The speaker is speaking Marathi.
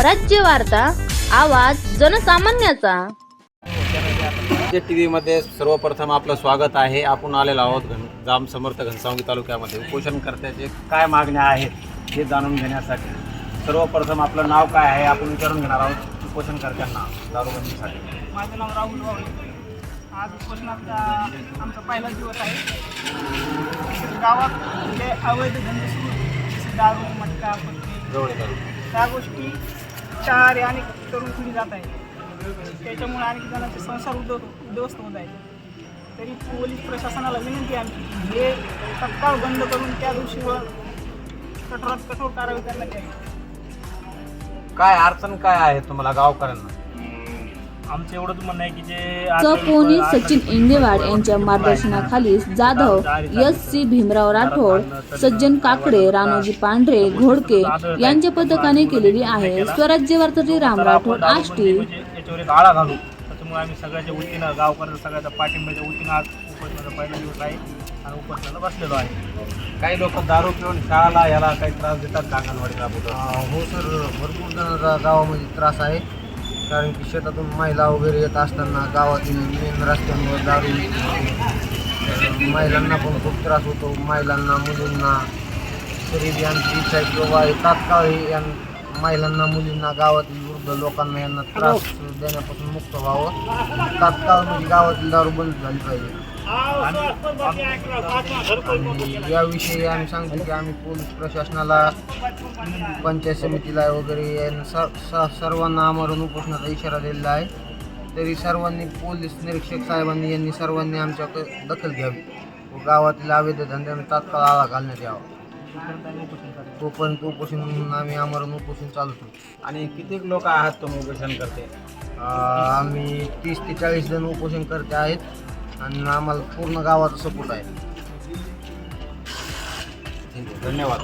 स्वराज्य वार्ता आवाज जनसामान्याचा. जे टी व्हीमध्ये सर्वप्रथम आपलं स्वागत आहे. आपण आलेलो आहोत घन जाम समर्थ घनसावंगी तालुक्यामध्ये. उपोषणकर्त्याचे काय मागण्या आहेत हे जाणून घेण्यासाठी सर्वप्रथम आपलं नाव काय आहे आपण विचारून घेणार आहोत. उपोषणकर्त्यांना दारूबंदीसाठी. माझं नाव राहुल आज उपोषणाचा आमचा पहिला दिवस आहे. गावात जे अवैध धंदे सुरू जसे दारू मटका पत्ते त्या गोष्टी चार आणि तरुण पिढी जात आहे त्याच्यामुळे अनेक जणांचे संसार उद्धव उद्ध्वस्त होत आहेत तरी पोलीस प्रशासनाला विनंती आमची हे तत्काळ बंद करून त्या दिवशीवर कठोरात कठोर कारवाई करण्यात यावी. काय अडचण काय आहे तुम्हाला गावकऱ्यांना? आमचं एवढंच म्हणणं आहे की जे चौकोनी सचिन इंगेवाड यांच्या मार्गदर्शनाखाली जाधव एस सी भीमराव राठोड सज्जन काकडे रानोजी पांढरे घोडके यांच्या पथकाने केलेली आहे. स्वराज्य वार्ताचे राम राठोड आष्टी. म्हणजे याच्यावर एक आळा घालू. त्याच्यामुळे आम्ही सगळ्याच्या वतीनं गावकऱ्यांचा सगळ्याच्या पाठिंब्याच्या वतीनं आज उपोषणाचा पहिला दिवस आहे. आणि उपोषणाला बसलेलो आहे. काही लोक दारू पिऊन शाळाला याला काही त्रास देतात का अंगणवाडी राबवतात हो सर. भरपूर गावामध्ये त्रास आहे. कारण की शेतातून महिला वगैरे येत असताना गावातील मेन रस्त्यांवर दारू महिलांना पण खूप त्रास होतो. महिलांना मुलींना तरी यांची इच्छा आहे की बाबा तात्काळ हे यां महिलांना मुलींना गावातील वृद्ध लोकांना यांना त्रास देण्यापासून मुक्त व्हावं. तात्काळ म्हणजे गावातील दारू बंद झाली पाहिजे. आणि याविषयी आम्ही सांगतो की आम्ही पोलीस प्रशासनाला पंचायत समितीला वगैरे यांना स- स- सर्वांना आमरण उपोषणाचा इशारा दिलेला आहे. तरी सर्वांनी पोलीस निरीक्षक साहेबांनी यांनी सर्वांनी आमच्या दखल घ्यावी. व गावातील अवैध धंद्यांना तात्काळ आळा घालण्यात यावा. तोपर्यंत उपोषण आम्ही आमरण उपोषण चालू ठेवू आणि किती लोक आहात तुम्ही उपोषण करते? आम्ही तीस ते चाळीस जण उपोषण करते आहेत. आणि आम्हाला पूर्ण गावाचा सपोर्ट आहे ठीक आहे. धन्यवाद.